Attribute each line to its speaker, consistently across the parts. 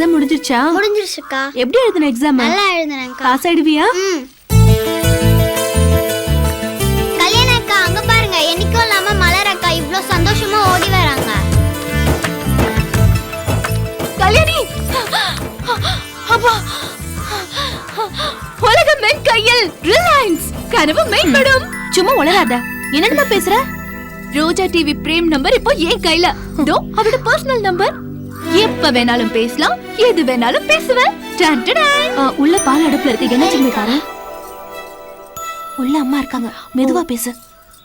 Speaker 1: Exam முடிஞ்சிருச்சா?
Speaker 2: முடிஞ்சிருச்சுக்கா.
Speaker 1: எப்படி எழுதின எக்ஸாம்
Speaker 2: நல்லா எழுதுனேன்க்கா.
Speaker 1: பாஸ் ஆயிடுவியா?
Speaker 2: கல்யாண அக்கா அங்க பாருங்க. என்னைக்கும் இல்லாம மலர் அக்கா இவ்ளோ சந்தோஷமா ஓடி வராங்க.
Speaker 1: கல்யாணி! அப்பா! உலக மென் கையில் ரிலையன்ஸ். கனவு மெய்ப்படும் சும்மா உளராத என்னடா பேசுற? ரோஜா டிவி பிரேம் நம்பர் இப்போ என் கையில. தோ அவரோட பர்சனல் நம்பர் எப்ப வேணாலும் பேசலாம் எது வேணாலும் பேசுவேன். உள்ள பால் அடுப்புல இருக்கு என்ன சின்ன உள்ள அம்மா இருக்காங்க. மெதுவா பேசு.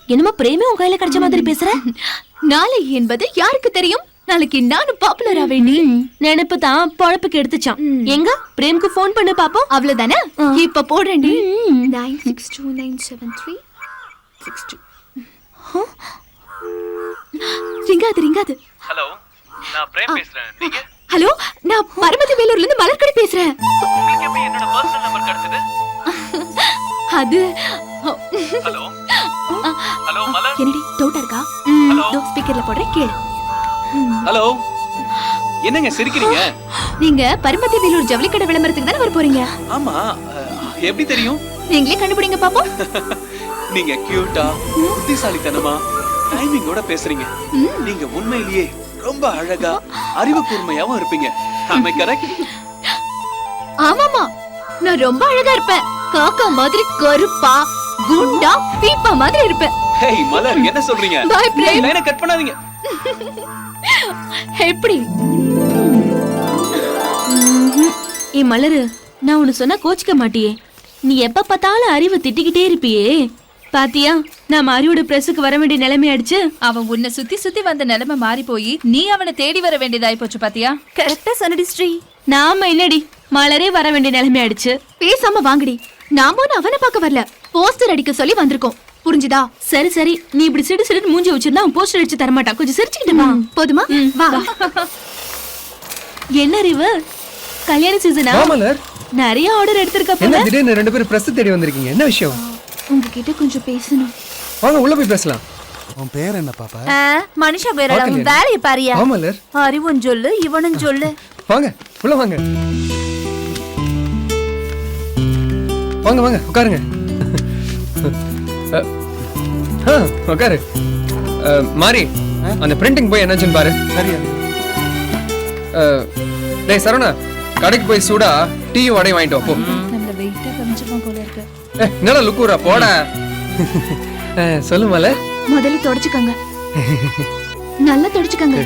Speaker 1: என்னமோ பிரேமே உன் கையில கிடைச்ச மாதிரி பேசுற? நாளை என்பது யாருக்கு தெரியும்? நாளைக்கு நானும் பாப்புலர் ஆவேண்டி நினைப்பு தான் பொழப்புக்கு எடுத்துச்சான். எங்க? பிரேம்க்கு ஃபோன் பண்ணு பாப்போம். அவ்வளவுதானே? இப்ப போடுறேன்டி. Nine six two nine seven three six two ரிங்காது ரிங்காது.
Speaker 3: ஹலோ நான் பிரேம் பேசுறேன். நீங்க?
Speaker 1: ஹலோ நான் பரமதி வேலூர்ல இருந்து மலர்கடி பேசுறேன்.
Speaker 3: உங்களுக்கு எப்படி என்னோட பர்சனல் நம்பர் கிடைச்சது?
Speaker 1: அது
Speaker 3: ஹலோ? ஹலோ மலர்?
Speaker 1: என்னடி டவுட்டா இருக்கா? தோ ஸ்பீக்கர்ல போடுறேன் கேளு.
Speaker 3: ஹலோ? என்னங்க சிரிக்கிறீங்க?
Speaker 1: நீங்க பரமதி வேலூர் ஜவுளி கடை விளம்பரத்துக்கு தானே வர போறீங்க
Speaker 3: ஆமா எப்படி தெரியும்?
Speaker 1: நீங்களே கண்டுபிடிங்க பாப்போம்.
Speaker 3: நீங்க கியூட்டா புத்திசாலித்தனமா டைமிங்கோட பேசுறீங்க. நீங்க உண்மையிலேயே ரொம்ப அழகா அறிவு கூர்மையாவும் இருப்பீங்க. ஆமை கரெக்ட்
Speaker 1: ஆமாமா நான் ரொம்ப அழகா இருப்பேன். காக்கா மாதிரி கருப்பா குண்டா பீப்பா மாதிரி இருப்பேன்.
Speaker 3: ஹேய் மலர் என்ன சொல்றீங்க?
Speaker 1: Bye, frame.
Speaker 3: லைனை கட் பண்ணாதீங்க.
Speaker 1: எப்படி? ஏ மலரு நான் உன்னை சொன்னா கோச்சிக்க மாட்டியே. நீ எப்ப பார்த்தாலும் அறிவு திட்டிக்கிட்டே இருப்பியே. பாத்தியா நான் மாரியோட பிரஸுக்கு வர வேண்டிய நிலைமை ஆயிடுச்சு.
Speaker 4: அவன் உன்னை சுத்தி சுத்தி வந்த நிலைமை மாறி போய் நீ அவனை தேடி வர வேண்டியதாய் போச்சு பாத்தியா?
Speaker 1: கரெக்டா சொன்னடி ஸ்ரீ. நாம என்னடி மலரே வர வேண்டிய நிலைமை ஆயிடுச்சு. பேசாம வாங்கடி. நாம ஒண்ணும் அவனை பார்க்க வரல. போஸ்டர் அடிக்க சொல்லி வந்திருக்கோம். புரிஞ்சுதா? சரி சரி. நீ இப்படி சிடு சிடு மூஞ்சி வச்சிருந்தா அவன் போஸ்டர் அடிச்சு தர மாட்டான் கொஞ்சம் சிரிச்சுக்கிட்டு வா. போதுமா? வா. என்ன அறிவு? கல்யாண சீசனா நிறைய ஆர்டர் எடுத்திருக்க
Speaker 5: என்ன
Speaker 1: போல
Speaker 5: திடீர்னு ரெண்டு பேரும் பிரஸ் தேடி வந்திருக்கீங்க? என்ன விஷயம்?
Speaker 1: உங்ககிட்ட கொஞ்சம் பேசணும்.
Speaker 5: வாங்க உள்ள போய் பேசலாம்.
Speaker 6: உன் பேர் என்ன பாப்பா?
Speaker 4: மனுஷா
Speaker 5: பார்க்கலையா?
Speaker 4: வேலையை பாரியா?
Speaker 5: வா மலர்
Speaker 4: அறிவும் சொல்லு இவனும் சொல்லு.
Speaker 5: வாங்க உள்ள வாங்க. வாங்க வாங்க உட்காருங்க. உட்காரு. மாரி அந்த பிரிண்டிங் போய் என்னாச்சுன்னு பாரு.
Speaker 6: சரியா
Speaker 5: டேய் சரவணா கடைக்கு போய் சூடா டீயும் வடையும் வாங்கிட்டு வா என்னடா லுக்கூரா? போடா. சொல்லு மலர்
Speaker 1: முதல்ல தொடச்சுக்கங்க. நல்லா தொடச்சுக்கங்க.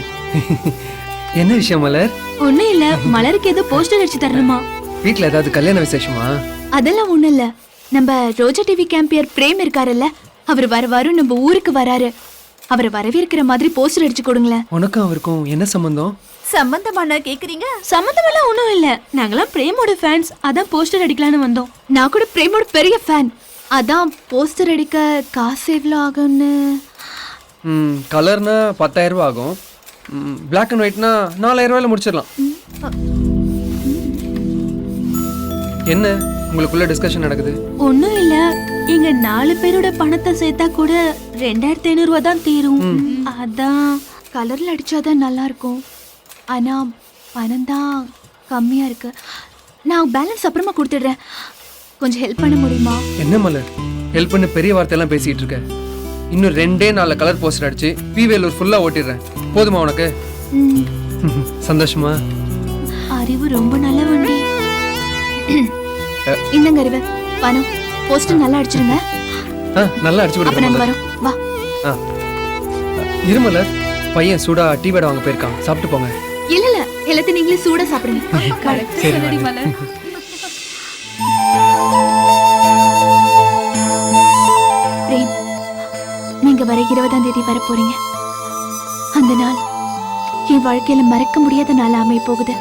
Speaker 5: என்ன விஷயம் மலர்?
Speaker 1: ஒண்ணும் இல்ல மலருக்கு ஏதோ போஸ்டர் அடிச்சு தரணுமா?
Speaker 5: வீட்ல ஏதாவது கல்யாண விசேஷமா?
Speaker 1: அதெல்லாம் ஒண்ணும் இல்ல. நம்ம ரோஜா டிவி கேம்பியர் பிரேம் இருக்காருல்ல அவர் வர வரும் நம்ம ஊருக்கு வராரு. அவரை வரவேற்கிற மாதிரி போஸ்டர் அடிச்சு கொடுங்களேன்.
Speaker 5: உனக்கும் அவருக்கும் என்ன சம்பந்தம்?
Speaker 4: சம்பந்தமான கேக்குறீங்க?
Speaker 1: சம்மந்தமெல்லாம் ஒண்ணும் இல்ல. நாங்கெல்லாம் பிரேமோட ஃபேன்ஸ் அதான் போஸ்டர் அடிக்கலாம்னு வந்தோம். நான் கூட பிரேமோட பெரிய ஃபேன் அதான் போஸ்டர் அடிக்க காசு எவ்வளோ ஆகும்னு?
Speaker 5: ம் கலர்னா பத்தாயிரம் ரூபாய் ஆகும். பிளாக் அண்ட் ஒயிட்னா நாலாயிரம் ரூபாயில முடிச்சிடலாம். என்ன? உங்களுக்குள்ள டிஸ்கஷன் நடக்குது?
Speaker 1: ஒண்ணும் இல்ல. எங்க நாலு பேரோட பணத்தை சேர்த்தா கூட ரெண்டாயிரத்தி ஐநூறு ரூபா தான் தீரும். அதான் கலர்ல அடிச்சாதான் நல்லா இருக்கும் ஆனா பணம் தான் கம்மியா இருக்கு. நான் பேலன்ஸ் அப்புறமா கொடுத்துடுறேன். கொஞ்சம் ஹெல்ப் பண்ண முடியுமா?
Speaker 5: என்ன மலர்? ஹெல்ப் பண்ண பெரிய வார்த்தையெல்லாம் பேசிட்டு இருக்க. இன்னும் ரெண்டே நாள்ல கலர் போஸ்டர் அடிச்சு பிவேலூர் ஃபுல்லா ஓட்டிடுறேன். போதுமா உனக்கு? சந்தோஷமா?
Speaker 1: அறிவு ரொம்ப நல்ல வண்டி. இந்தங்க அறிவு பணம். போஸ்டர் நல்லா அடிச்சிருங்க.
Speaker 5: ஆ நல்லா அடிச்சு
Speaker 1: நாங்க
Speaker 5: மலர்
Speaker 1: வரோம். வா.
Speaker 5: ஆ. இரு மலர் பையன் சூடா டீ வடை வாங்க போயிருக்கான். சாப்பிட்டு போங்க.
Speaker 1: இல்ல இல்ல. எல்லாத்தையும் நீங்களே சூடா சாப்பிடுங்க.
Speaker 5: சரி
Speaker 4: மலர்
Speaker 1: பிரேம் நீங்க வர இருபதாம் தேதி வர போறீங்க. அந்த நாள் என் வாழ்க்கையில மறக்க முடியாத நாள் அமைய போகுது.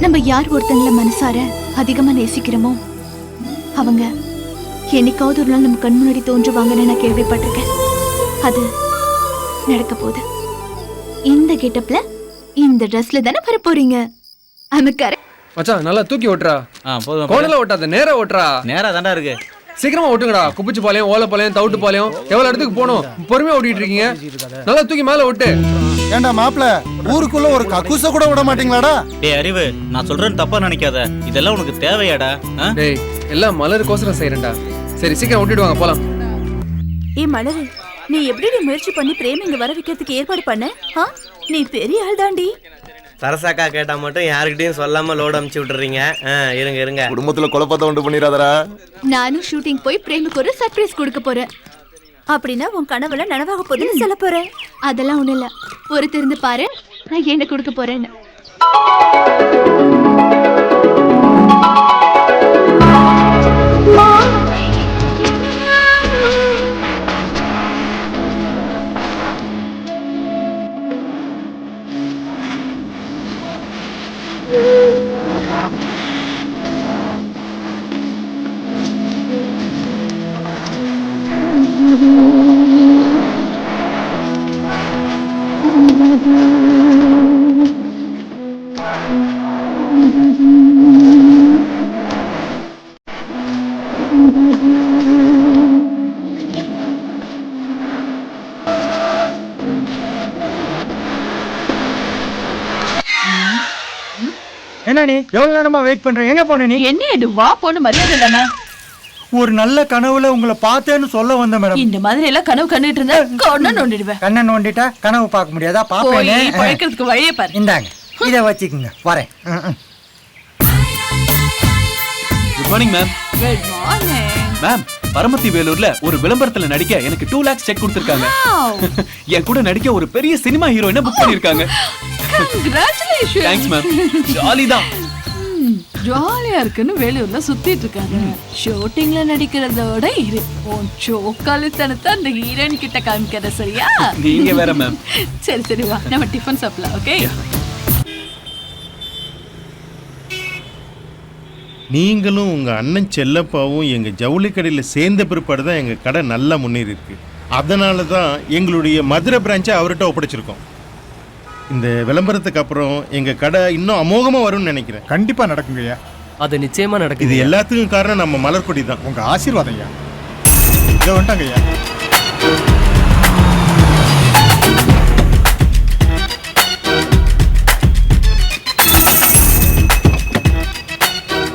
Speaker 1: நம்ம யார் ஒருத்தங்கள மனசார அதிகமா நேசிக்கிறோமோ அவங்க என்னைக்காவது ஒரு நாள் நம்ம கண் முன்னாடி தோன்றுவாங்கன்னு நான் கேள்விப்பட்டிருக்கேன். அது நடக்க போகுது. இந்த கெட்டப்ல இந்த ட்ரெஸ்ல தானே வர போறீங்க? அமக்கார
Speaker 5: மச்சான் நல்லா தூக்கி ஓட்டுறா.
Speaker 7: ஆ போதும்
Speaker 5: கோணல ஓட்டாத நேரா ஓட்டுறா.
Speaker 7: நேரா தாண்டா இருக்கு.
Speaker 5: சீக்கிரமா ஓட்டுங்கடா. குப்பிச்சு பாளையம் ஓலை பாளையம் தவிட்டு பாளையம் எவ்வளவு இடத்துக்கு போகணும்? பொறுமையா ஓட்டிட்டு இருக்கீங்க. நல்லா தூக்கி மேல ஓட்டு.
Speaker 6: ஏண்டா மாப்பிள ஊருக்குள்ள ஒரு கக்கூச கூட விட மாட்டீங்களாடா?
Speaker 7: டேய் அறிவு நான் சொல்றேன்னு தப்பா நினைக்காத. இதெல்லாம் உனக்கு தேவையாடா?
Speaker 5: டேய் எல்லாம் மலருக்கோசரம் செய்யறேன்டா சரி சீக்கிரம் விட்டுடுவாங்க போலாம்.
Speaker 8: ஏ மலரு நீ எப்படி நீ முயற்சி பண்ணி பிரேம் இங்க வர வைக்கிறதுக்கு ஏற்பாடு பண்ண? ஆ? நீ பெரிய ஆள் தாண்டி
Speaker 9: சரசாக்கா கேட்டா மட்டும் யாருக்கிட்டையும் சொல்லாம லோடு அமுச்சு விட்டுறீங்க. இருங்க இருங்க.
Speaker 6: குடும்பத்துல குழப்பத்தை உண்டு பண்ணிடாதடா.
Speaker 1: நானும் ஷூட்டிங் போய் பிரேமுக்கு ஒரு சர்ப்ரைஸ் கொடுக்க போறேன்.
Speaker 8: அப்படின்னா உன் கனவுல நனவாக போகுதுன்னு சொல்ல போறேன்.
Speaker 1: அதெல்லாம் ஒண்ணும் இல்ல. ஒரு திருந்து பாரு. நான் என்ன கொடுக்க போறேன்னு.
Speaker 10: என்ன நீ? எவ்வளவு நேரமா வெயிட் பண்ற? எங்க போன நீ?
Speaker 8: என்ன இது வா போன மரியாதை இல்லண்ணா
Speaker 10: ஒரு நல்ல கனவுல உங்களை பார்த்தேன்னு சொல்ல வந்த மேடம்
Speaker 8: இந்த மாதிரி எல்லாம் கனவு கண்டுட்டு இருந்தா கொண்டு நோண்டிடுவேன்.
Speaker 10: கண்ணை நோண்டிட்டா கனவு பார்க்க முடியாதா? பாப்பேனே
Speaker 8: பழைக்கிறதுக்கு வழியே பாரு.
Speaker 10: இந்தாங்க. இத வச்சுக்கோங்க. வரேன்.
Speaker 3: Good morning ma'am
Speaker 8: good morning
Speaker 3: ma'am Paramathi வேலூர்ல ஒரு விளம்பரத்துல நடிக்க எனக்கு டூ லேக்ஸ் செக் கொடுத்திருக்காங்க. என் கூட நடிக்க ஒரு பெரிய சினிமா ஹீரோயினை புக் பண்ணிருக்காங்க?
Speaker 8: கங்க்ராச்சுலேஷன்
Speaker 3: தேங்க்ஸ் மேம் ஜாலி தான்.
Speaker 8: ஜாலியா இருக்குன்னு வெளியூர்ல சுத்திட்டு இருக்காங்க. ஷூட்டிங்ல நடிக்கிறதோட இரு உன் சோக்காலித்தனத்தை அந்த ஹீரோயின் கிட்ட காமிக்கிற சரியா?
Speaker 3: நீங்க வேற மேம்
Speaker 8: சரி சரி வா. நம்ம டிஃபன் சாப்பிடலாம் ஓகே
Speaker 11: நீங்களும் உங்க அண்ணன் செல்லப்பாவும் எங்க ஜவுளி கடையில சேர்ந்த பிற்பாடு தான் எங்க கடை நல்லா முன்னேறி இருக்கு. அதனால தான் எங்களுடைய மதுரை பிரான்ச்சை அவர்கிட்ட ஒப்படைச்சிருக்கோம். இந்த விளம்பரத்துக்கு அப்புறம் எங்க கடை இன்னும் அமோகமா வரும்னு நினைக்கிறேன்.
Speaker 6: கண்டிப்பா நடக்குங்கய்யா
Speaker 5: அது நிச்சயமா
Speaker 11: இது எல்லாத்துக்கும் காரணம் நம்ம மலர்கொடி தான்.
Speaker 6: உங்க ஆசீர்வாதம் ஐயா. இதை வந்துட்டாங்க ஐயா.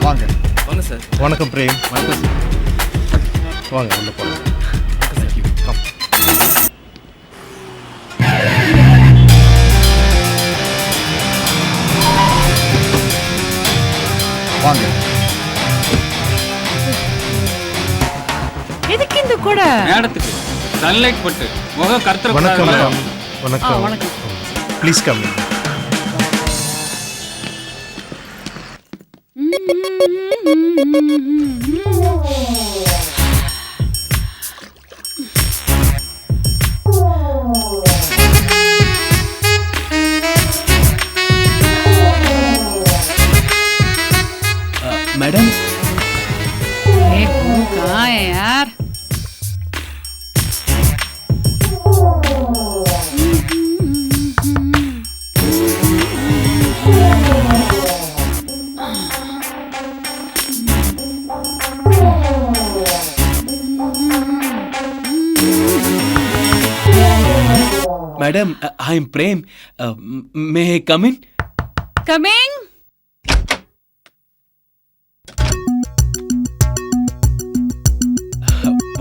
Speaker 6: வாங்க.
Speaker 3: வாங்க சார்.
Speaker 11: வணக்கம் பிரேம்.
Speaker 3: வணக்கம் சார்.
Speaker 11: வாங்க உள்ள போலாம்.
Speaker 3: மேடத்துக்கு சன்லைட் பட்டு முகம் கருத்துற
Speaker 11: வணக்கம் மேம். வணக்கம் please
Speaker 3: come
Speaker 8: madam
Speaker 3: madam I am Prem may come in
Speaker 8: coming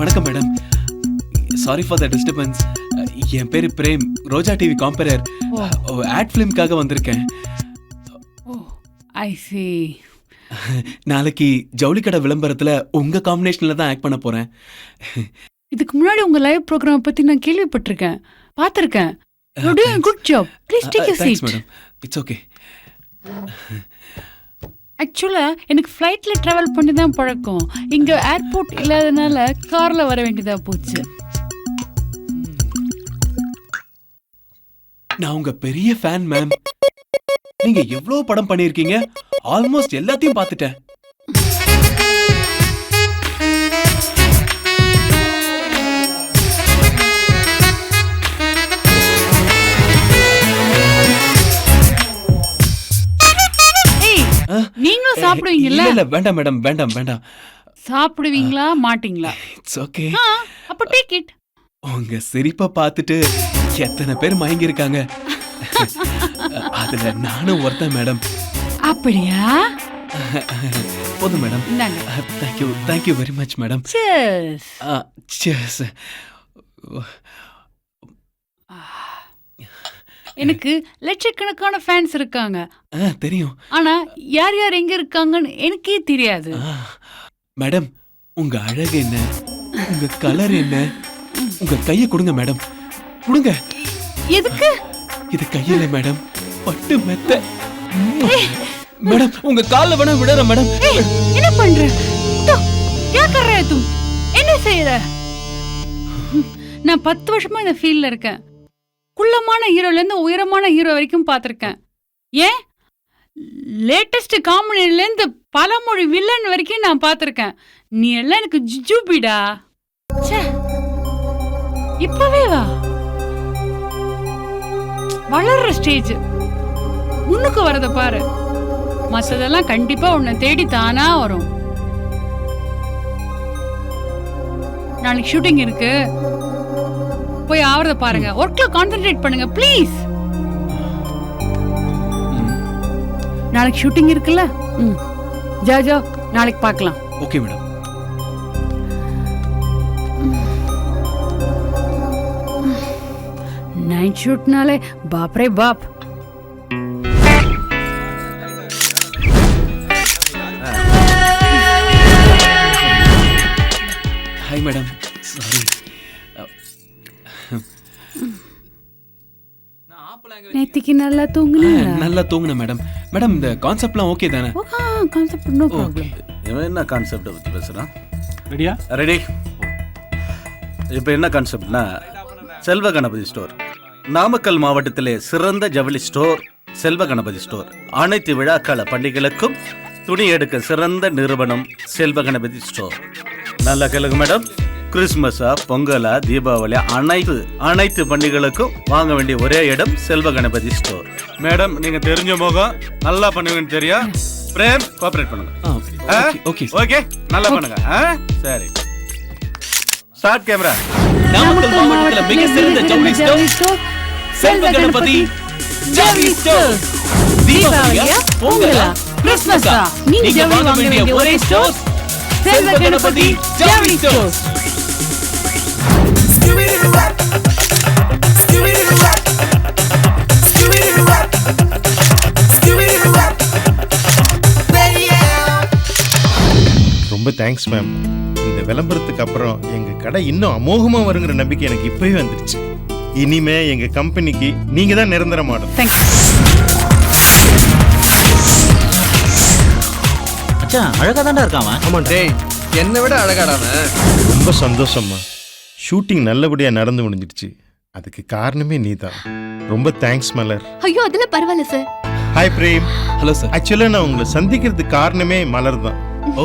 Speaker 3: வணக்கம் madam sorry for the disturbance என் பேர் Prem. Roja TV compere ad ஃபிலிம்காக வந்திருக்கேன்.
Speaker 8: ஐ சி
Speaker 3: நாளைக்கு ஜவுளிக்கடை விளம்பரத்தில் உங்கள் காம்பினேஷனில் தான் ஆக்ட் பண்ண போகிறேன்
Speaker 8: இதுக்கு முன்னாடி உங்கள் லைவ் ப்ரோக்ராம் பற்றி நான் கேள்விப்பட்டிருக்கேன். பார்த்திருக்கேன் You're doing a good job. Please take a seat.
Speaker 3: Madam it's okay
Speaker 8: actually எனக்கு ஃப்ளைட்ல டிராவல் பண்ணி தான் பழக்கம். இங்க ஏர்போர்ட் இல்லாதனால கார்ல வர வேண்டியதா போச்சு.
Speaker 3: நான் உங்க பெரிய ஃபேன் மேம் நீங்க எவ்வளவு படம் பண்ணிருக்கீங்க ஆல்மோஸ்ட் எல்லாத்தையும் பார்த்துட்டேன்.
Speaker 8: சாப்பிடுவீங்கல்ல?
Speaker 3: இல்ல வேண்டாம் மேடம் வேண்டாம் வேண்டாம்.
Speaker 8: சாப்பிடுவீங்களா மாட்டீங்களா?
Speaker 3: இட்ஸ் ஓகே
Speaker 8: அப்ப டேக் இட்
Speaker 3: உங்க சிரிப்பை பார்த்துட்டு எத்தனை பேர் மயங்கி இருக்காங்க அதுல நானும் ஒருத்தன் மேடம்.
Speaker 8: அப்படியா?
Speaker 3: போதும் madam. Thank you thank you very much madam.
Speaker 8: Cheers.
Speaker 3: Cheers
Speaker 8: எனக்கு லட்சக்கணக்கான ஃபேன்ஸ் இருக்காங்க
Speaker 3: தெரியும்
Speaker 8: ஆனா யார் யார் எங்க இருக்காங்கன்னு எனக்கே தெரியாது
Speaker 3: ஆ, மேடம் உங்க அழகு என்ன உங்க கலர் என்ன உங்க கையை கொடுங்க மேடம் கொடுங்க
Speaker 8: எதுக்கு
Speaker 3: இது கையில மேடம் பட்டு மெத்த மேடம் உங்க கால்ல வேணா விடுற மேடம்
Speaker 8: ஏய், என்ன பண்ற தோ, क्या कर रहे तुम என்ன செய்யற நான் பத்து வருஷமா இந்த ஃபீல்ட்ல இருக்கேன் குள்ளமான ஹீரோலேருந்து உயரமான ஹீரோ வரைக்கும் பார்த்துருக்கேன். ஏன்? லேட்டஸ்ட் காமெடியிலேருந்து பலமொழி வில்லன் வரைக்கும் நான் பார்த்துருக்கேன். நீ எல்லாம் எனக்கு ஜிஜூபிடா? ச்சே! இப்பவே வா. வளர்ற ஸ்டேஜ் முன்னுக்கு வரத பாரு. மற்றதெல்லாம் கண்டிப்பா உன்னை தேடி தானா வரும். நாளைக்கு ஷூட்டிங் இருக்கு. போய் ஆவறத பாருங்க. ஒர்க்ல கான்சென்ட்ரேட் பண்ணுங்க ப்ளீஸ் நாளைக்கு ஷூட்டிங் இருக்குல்ல? ம். ஜா ஜா நாளைக்கு பார்க்கலாம்.
Speaker 3: ஓகே மேடம்
Speaker 8: நைட் ஷூட்னாலே பாப்ரே பாப்
Speaker 3: ஹாய் மேடம் சாரி
Speaker 8: நேத்திக்கு நல்லா தூங்குனீங்களா?
Speaker 3: நல்லா தூங்குனேன் மேடம். மேடம் இந்த கான்செப்ட்லாம் ஓகே தானே?
Speaker 8: கான்செப்ட் நோ ப்ராப்ளம்
Speaker 7: இவன் என்ன கான்செப்டை பற்றி பேசுகிறான்
Speaker 10: ரெடியா
Speaker 7: ரெடி இப்போ என்ன கான்செப்ட்னா செல்வ கணபதி ஸ்டோர் நாமக்கல் மாவட்டத்திலே சிறந்த ஜவுளி ஸ்டோர் செல்வ கணபதி ஸ்டோர் அனைத்து விழாக்கால பண்டிகைகளுக்கும் துணி எடுக்க சிறந்த நிறுவனம் செல்வ கணபதி ஸ்டோர் நல்லா கேளுங்க மேடம். கிறிஸ்மஸா பொங்கலா தீபாவளி அனைத்து அனைத்து பண்டிகைகளுக்கும் வாங்க வேண்டிய ஒரே இடம் செல்வ கணபதி ஸ்டோர். மேடம் நீங்க தெரிஞ்ச முகம் நல்லா பண்ணுவீங்கன்னு தெரியும் பிரேம் கோஆபரேட் பண்ணுங்க.
Speaker 3: ஓகே
Speaker 7: ஓகே நல்லா பண்ணுங்க? சரி. ஸ்டார்ட் கேமரா
Speaker 3: நாமக்கல் மாவட்டத்துல மிக சிறந்த ஜவுளி ஸ்டோர் செல்வ கணபதி ஜவுளி ஸ்டோர். தீபாவளியா பொங்கலா கிறிஸ்மஸா நீங்க வாங்க வேண்டிய ஒரே ஸ்டோர் செல்வ கணபதி ஜவுளி ஸ்டோர்.
Speaker 11: ரொம்ப தேங்க்ஸ் மேம் இந்த விளம்பரத்துக்கு அப்புறம் எங்க கடை இன்னும் அமோகமா வருங்கிற நம்பிக்கை எனக்கு இப்பவே வந்துருச்சு. இனிமே எங்க கம்பெனிக்கு நீங்க தான் நிரந்தர மாடல்.
Speaker 8: தேங்க்யூ
Speaker 7: மச்சான் அழகா தான்டா இருக்கான் அவன்.
Speaker 5: ஆமா டேய் என்னை விட அழகாடாம
Speaker 11: ரொம்ப சந்தோஷம்மா ஷூட்டிங் நல்லபடியா நடந்து முடிஞ்சிடுச்சு. அதுக்கு காரணமே நீதான். ரொம்ப தேங்க்ஸ் மலர்.
Speaker 1: ஐயோ அதுல பரவாயில்ல sir
Speaker 11: hi Prem
Speaker 3: hello sir
Speaker 11: actually நான் உங்களை சந்திக்கிறதுக்கு காரணமே மலர் தான்.
Speaker 3: ஓ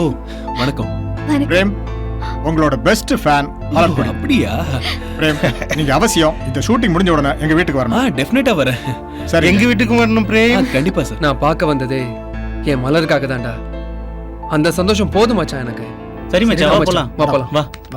Speaker 3: வணக்கம்.
Speaker 6: பிரேம் உங்களோட பெஸ்ட் ஃபேன்
Speaker 3: ஓ, அப்படியா?
Speaker 6: பிரேம் நீங்க அவசியம் இந்த ஷூட்டிங் முடிஞ்ச உடனே எங்க வீட்டுக்கு
Speaker 3: ஆ
Speaker 6: வரணும்
Speaker 3: டெஃபினட்டா வரேன்.
Speaker 6: சரி.
Speaker 11: எங்க வீட்டுக்கு வரணும்
Speaker 3: ஆ,
Speaker 11: பிரேம்
Speaker 3: கண்டிப்பா சார்
Speaker 5: நான் பார்க்க வந்ததே என் மலருக்காக தான்டா. அந்த சந்தோஷம் போதுமாச்சா எனக்கு.
Speaker 7: சரி மச்சான் வா
Speaker 5: மச்சான்,
Speaker 7: போலாம்
Speaker 5: வா போலாம்.
Speaker 7: வா.